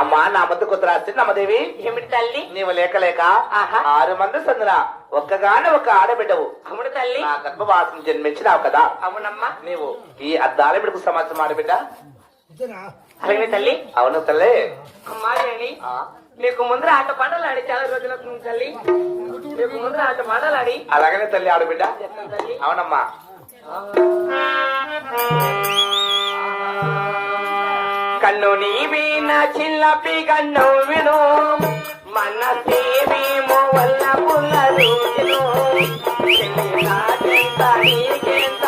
అమ్మా నా మధ్య కొత్త రాత్రి నమ్మదేవి ఏమిటి తల్లి? నీవు లేక లేక ఆహా. ఆరు మంది సందున ఒక్కగానే ఒక ఆడబిడ్డవు. అవును తల్లి. నా గర్భవాసం జన్మించినావు కదా. అవునమ్మా. నీవు ఈ అద్దాల బిడ్డకు సమాచారం ఆడబిడ్డ? అలాగే తల్లి? అవును తల్లి. అమ్మా నీకు ముందర ఆట పాటలు ఆడి చాలా రోజుల తల్లి. నీకు ముందర ఆట పాటలు ఆడి. అలాగనే తల్లి ఆడబిడ్డ? అవునమ్మా. నన్ను నీవి నా చిల్లపి కన్ను విను మన సేవేమో వల్ల పుల్లలు నీకెంత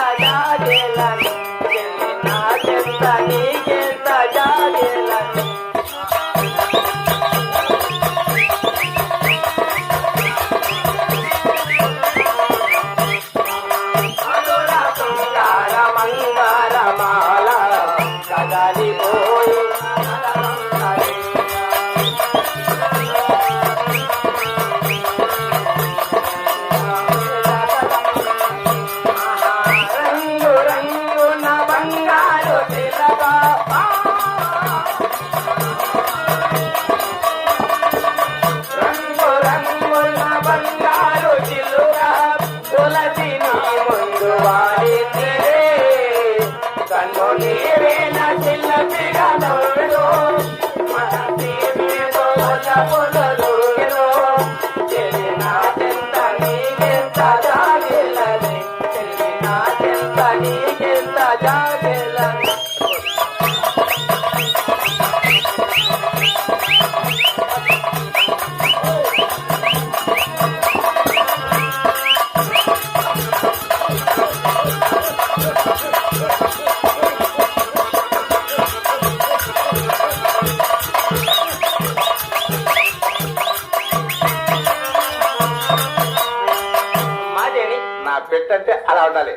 నా పెట్టంటే అలా ఉండాలి.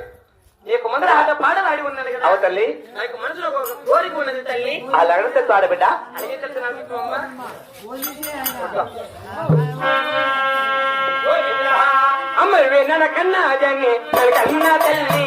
నీకు ముందర ఆట పాటలు ఆడి ఉన్నాను కదా. అవు తల్లి. నాకు మనసులో ఒక కోరిక ఉన్నది తల్లి. అలాగనే తెలుసు ఆడబిడ్డ అడిగే తెలుసు నాకు అమ్మ? అమ్మ కన్నా జన్ని కన్నా తల్లి.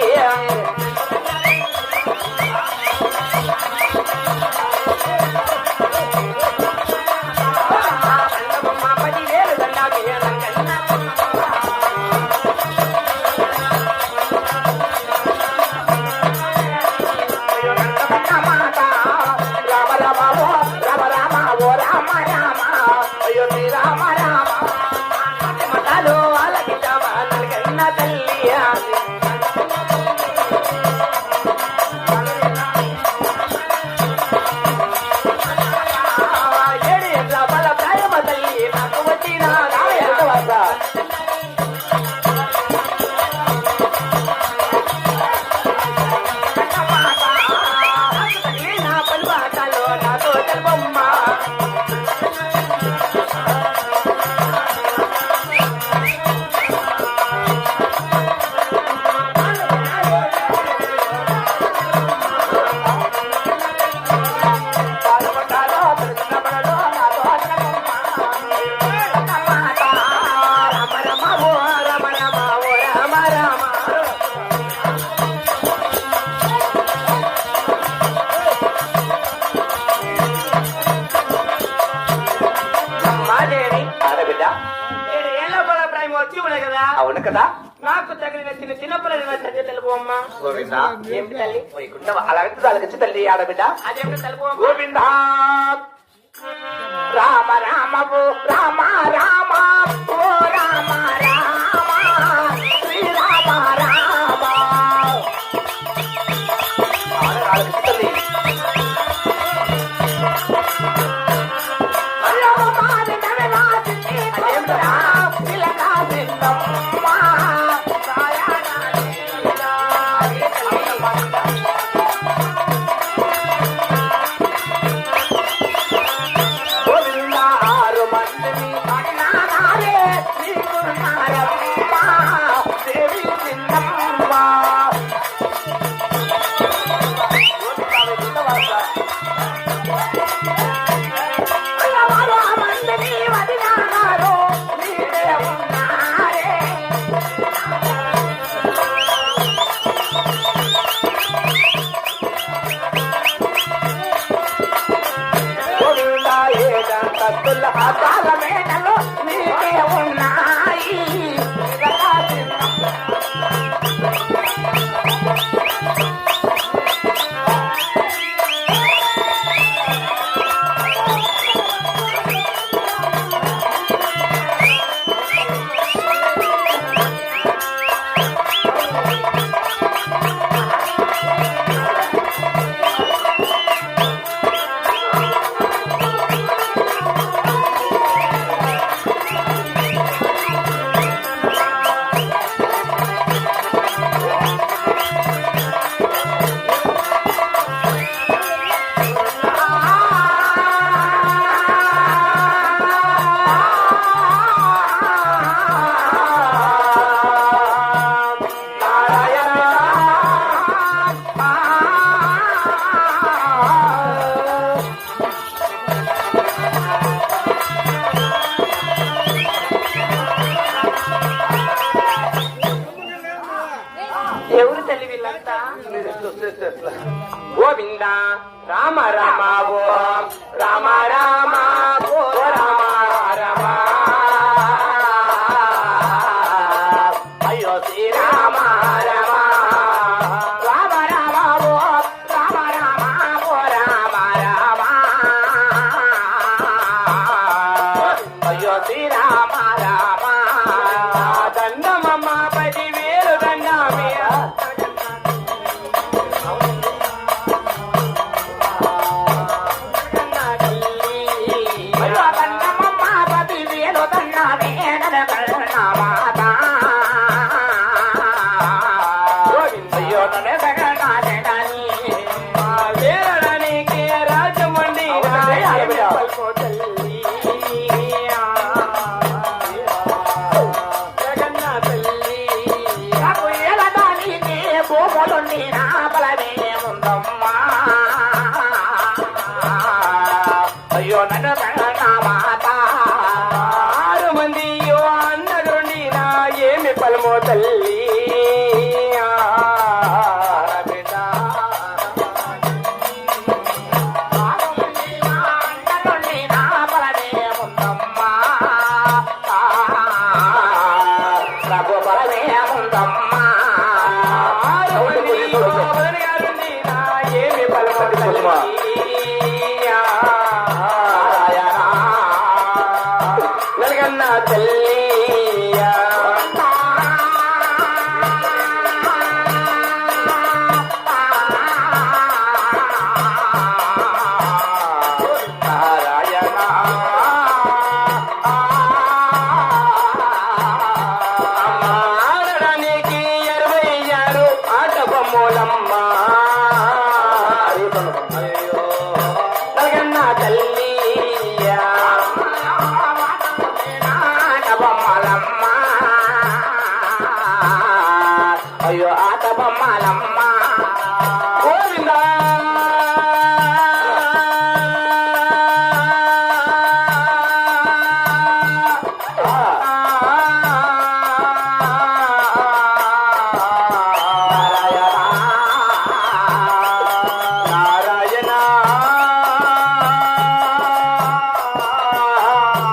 కదా? నాకు తగిలిన చిన్న చిన్న పిల్లలు నచ్చే తెలుపు అమ్మ? గోవింద? ఏమిటి తల్లి? అలాగచ్చి తల్లి ఆడబిడ్డ? అదేమిటి తెలుపు Govinda? Rama Rama Rama Rama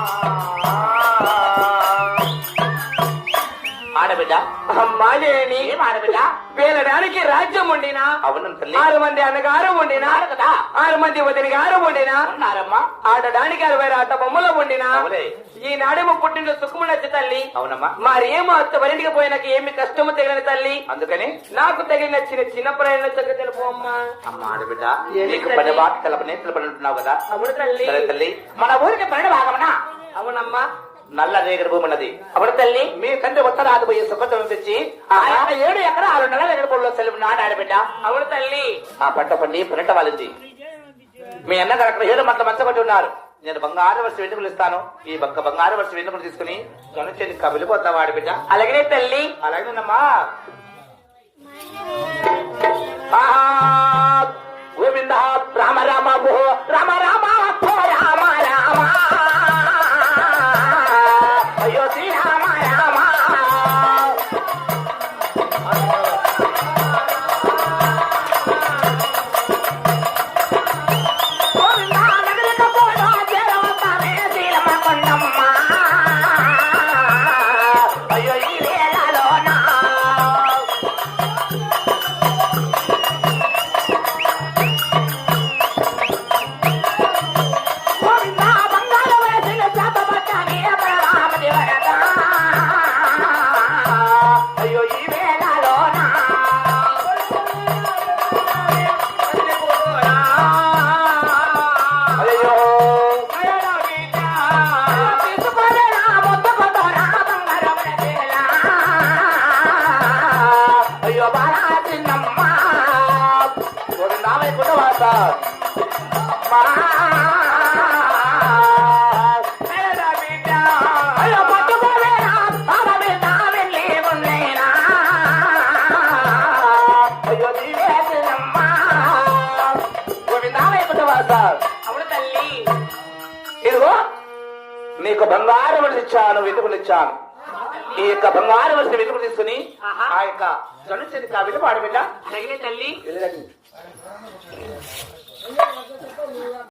Ah, ah, ah. అమ్మాలేని ఏం ఆడబిడ్డ వేలడానికి రాజ్యం ఉండినా అవును తల్లి. ఆరు మంది అన్నగారు ఉండినా కదా. ఆరు మంది వదిన గారు ఉండినా ఉన్నారమ్మా. ఆడడానికి అరవై ఆట బొమ్మలు ఉండినా ఈనాడేమో పుట్టిన సుఖము నచ్చి తల్లి. అవునమ్మా. మరేమో అత్త వరింటికి పోయినాక ఏమి కష్టము తగిలిన తల్లి? అందుకని. నాకు తగిలిన చిన్న చిన్న ప్రయాణ చక్క తెలుపు అమ్మా. అమ్మ ఆడబిడ్డ. నీకు తల్లి? పని బాట తెలపని తెలపని ఉంటున్నావు కదా. అవును తల్లి. మన ఊరికి పన్నెండు భాగమనా? అవునమ్మా. నల్ల రేగడి భూమి ఉన్నది. అవును తల్లి? మీ తండ్రి ఉత్తరాది పోయి సుఖం తెచ్చి ఆ యొక్క ఏడు ఎకరాలు నల్ల రేగడి భూమిలో సెలవు నాడు ఆడబిడ్డ అవును తల్లి? ఆ పంట పండి పన్నెంట వాళ్ళింది మీ అన్నగారు అక్కడ ఏడు మంటలు మంచబట్టి ఉన్నారు. నేను బంగారు వర్షం వెనుకలు ఇస్తాను. ఈ బంక బంగారు వర్షం వెనుకలు తీసుకుని గణించి కమిలిపోతావా ఆడబిడ్డ అలాగనే తల్లి. అలాగేనమ్మా ఆహా, గోవింద రామ రామ భో రామ అవును తల్లి. ఇదిగో నీకు బంగారు వలస ఇచ్చాను వెతుకులు ఇచ్చాను. ఈ యొక్క బంగారు వలస వెతుకులు తీసుకుని. ఆ యొక్క జనుచరి కాబట్టి పాడబిడ్డ తల్లి.